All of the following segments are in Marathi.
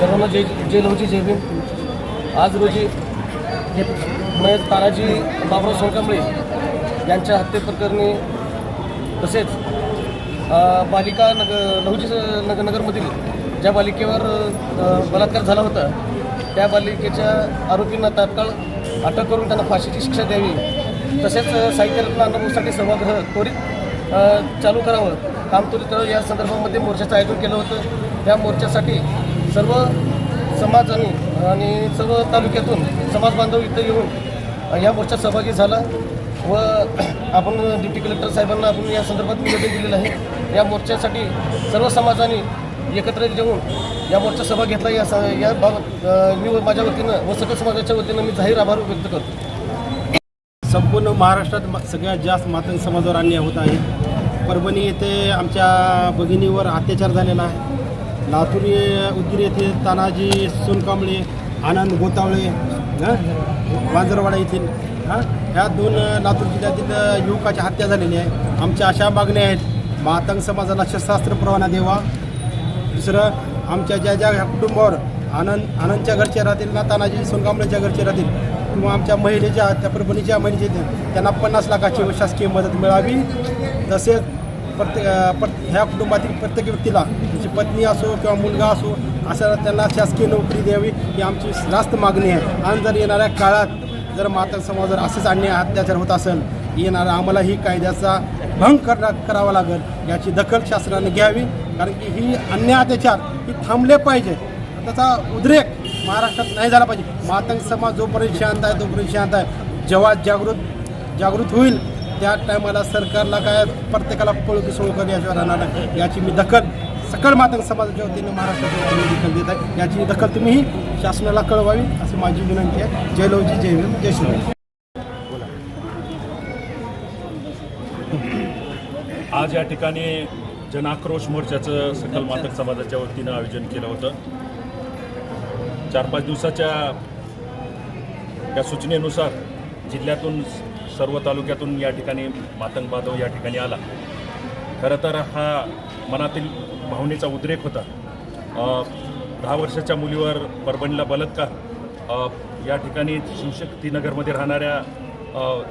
सर्वांना जय जय लवची जय भीम. आज रोजी मयत तानाजी बाबराव सोनकांबळे यांच्या हत्येप्रकरणी तसेच बालिका नग लहुजी नग नगरमधील ज्या बालिकेवर बलात्कार झाला होता त्या बालिकेच्या आरोपींना तात्काळ अटक करून त्यांना फाशीची शिक्षा द्यावी. तसेच साहित्यरत्न साहित्य अन्नभूसाठी सभागृह त्वरित चालू करावं. काम त्वरित या संदर्भामध्ये मोर्चाचं आयोजन केलं होतं. त्या मोर्चासाठी सर्व समाजाने आणि सर्व तालुक्यातून समाज बांधव इथं येऊन या मोर्चात सहभागी झाला व आपण डिप्टी कलेक्टर साहेबांना आपण या संदर्भात निवेदन दिलेलं आहे. या मोर्चासाठी सर्व समाजाने एकत्र येऊन या मोर्चा सहभाग घेतला. या स- या बाबत मी माझ्या वतीनं व सकल समाजाच्या वतीनं मी जाहीर आभार व्यक्त करतो. संपूर्ण महाराष्ट्रात सगळ्यात जास्त मातंग समाजावर अन्याय होत आहे. परभणी येथे आमच्या भगिनीवर अत्याचार झालेला आहे. लातूर उदगीर येथे तानाजी सोनकांबळे आनंद गोतावळे वांजरवाडा येथील हां? ह्या दोन लातूर जिल्ह्यातील युवकाच्या युवकाची हत्या झालेली आहे. आमच्या अशा मागण्या आहेत. मातंग समाजाला शस्त्रास्त्र परवाना द्यावा. दुसरं आमच्या ज्या ज्या कुटुंबावर आनंद आनंदच्या घरचे राहतील ना तानाजी सोनकांबळेच्या घरचे राहतील किंवा आमच्या महिलेच्या त्या परभणीच्या महिलेचे त्यांना पन्नास लाखाची शासकीय मदत मिळावी. तसेच प्रत्येक अं, प्रत ह्या कुटुंबातील प्रत्येक व्यक्तीला पत्नी असो किंवा मुलगा असो असं त्यांना शासकीय नोकरी द्यावी ही आमची जास्त मागणी आहे. आणि जर येणाऱ्या काळात जर माता समाजावर असंच अन्याय अत्याचार होत असेल येणारा आम्हालाही कायद्याचा भंग करा करावा लागेल याची दखल शासनाने घ्यावी. कारण की ही अन्याय अत्याचार ही थांबले पाहिजे. त्याचा उद्रेक महाराष्ट्रात नाही झाला पाहिजे. मातंग समाज जोपर्यंत शांत आहे तोपर्यंत शांत आहे. जेव्हा जागृत जागृत होईल त्या टायमाला सरकारला काय प्रत्येकाला पळकी सोळ करण्याशिवाय राहणार याची मी दखल सकल मातंग समाजाच्या वतीने महाराष्ट्राच्या वतीने दखल देत आहे. याची दखल तुम्हीही शासनाला कळवावी अशी माझी विनंती आहे. जय लवजी जय भीम जय श्रीराम आज या ठिकाणी जनाक्रोश मोर्चाचं सकल मातक समाजाच्या वतीनं आयोजन केलं होतं. चार पाच दिवसाच्या या सूचनेनुसार जिल्ह्यातून सर्व तालुक्यातून या ठिकाणी मातंग बांधव या ठिकाणी आला. खरं तर हा मनातील भावनेचा उद्रेक होता. दहा वर्षाच्या मुलीवर परभणीला बलात्कार या ठिकाणी शिवशक्तीनगरमध्ये राहणाऱ्या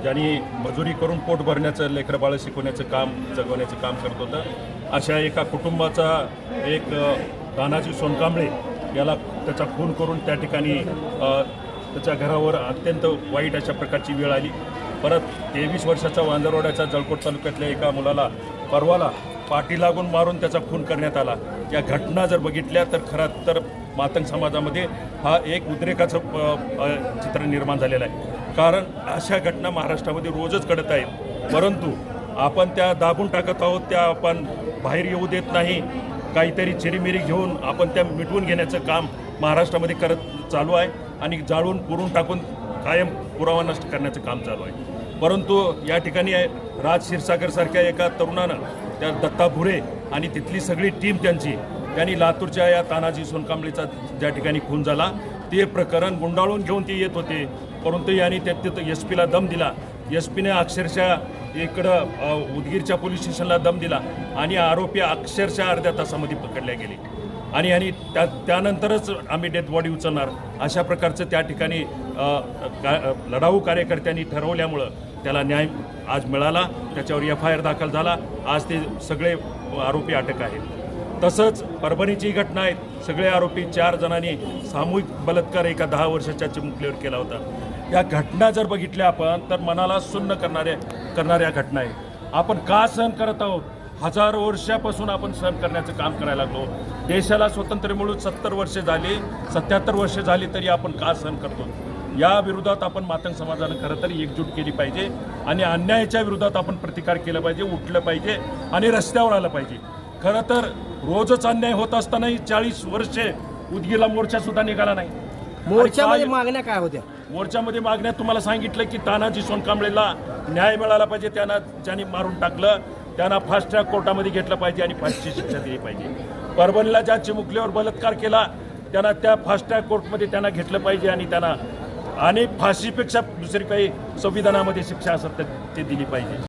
ज्यांनी मजुरी करून पोट भरण्याचं लेकरं बाळं शिकवण्याचं काम जगवण्याचं काम करत होतं. अशा एका कुटुंबाचा एक अ, तानाजी सोनकांबळे याला त्याचा खून करून त्या ठिकाणी त्याच्या घरावर अत्यंत वाईट अशा प्रकारची वेळ आली. परत तेवीस वर्षाचा वांजरवाड्याच्या जळकोट तालुक्यातल्या एका मुलाला परवाला पाठी लागून मारून त्याचा खून करण्यात आला. या घटना जर बघितल्या तर खरं तर मातंग समाजामध्ये हा एक उद्रेकाचं चित्र निर्माण झालेलं आहे. कारण अशा घटना महाराष्ट्रामध्ये रोजच घडत आहेत. परंतु आपण त्या दाबून टाकत आहोत त्या आपण बाहेर येऊ देत नाही. काहीतरी चिरीमिरी घेऊन आपण त्या मिटवून घेण्याचं काम महाराष्ट्रामध्ये करत चालू आहे आणि जाळून पुरून टाकून कायम पुरावा नष्ट करण्याचं काम चालू आहे. परंतु या ठिकाणी राज क्षीरसागरसारख्या एका तरुणानं त्या दत्ता भुरे आणि तिथली सगळी टीम त्यांची त्यांनी लातूरच्या या तानाजी सोनकांबळेचा ज्या ठिकाणी खून झाला ते प्रकरण गुंडाळून घेऊन ते येत होते. परंतु यांनी त्या तिथं एस पीला दम दिला. एस पीने अक्षरशः इकडं उदगीरच्या पोलीस स्टेशनला दम दिला आणि आरोपी अक्षरशः अर्ध्या तासामध्ये पकडले गेले. आणि आणि त्या त्यानंतरच आम्ही डेथ बॉडी उचलणार अशा प्रकारचं त्या ठिकाणी का लढाऊ कार्यकर्त्यांनी ठरवल्यामुळं त्याला न्याय आज मिळाला त्याच्यावर एफ आय आर दाखल झाला. आज ते सगळे आरोपी अटक आहेत. तसंच परभणीची घटना आहे. सगळे आरोपी चार जणांनी सामूहिक बलात्कार एका दहा वर्षाच्या चिमुकलीवर केला होता. या घटना जर बघितल्या आपण तर मनाला सुन्न करणाऱ्या करणाऱ्या घटना आहे आपण का सहन करत आहोत? हजारो वर्षापासून आपण सहन करण्याचं काम करायला लागलो. देशाला स्वातंत्र्य मिळून सत्तर वर्षे झाली सत्याहत्तर वर्षे झाली तरी आपण का सहन करतो? या विरोधात आपण मातंग समाजानं खरं तर एकजूट केली पाहिजे आणि अन्यायाच्या विरोधात आपण प्रतिकार केला पाहिजे उठलं पाहिजे आणि रस्त्यावर आलं पाहिजे. खरं तर रोजच अन्याय होत असतानाही चाळीस वर्षे उदगीला मोर्चा सुद्धा निघाला नाही. मोर्चामध्ये मागण्या काय होत्या? मोर्चामध्ये मागण्यात तुम्हाला सांगितलं की तानाजी सोनकांबळेला न्याय मिळाला पाहिजे त्यांना ज्यांनी मारून टाकलं त्यांना फास्ट ट्रॅक कोर्टामध्ये घेतलं पाहिजे आणि फाशीची शिक्षा दिली पाहिजे. परभणीला ज्या चिमुकलीवर बलात्कार केला त्यांना त्या फास्ट ट्रॅक कोर्टमध्ये त्यांना घेतलं पाहिजे आणि त्यांना आणि फाशीपेक्षा दुसरी काही संविधानामध्ये शिक्षा असतात ते दिली पाहिजे.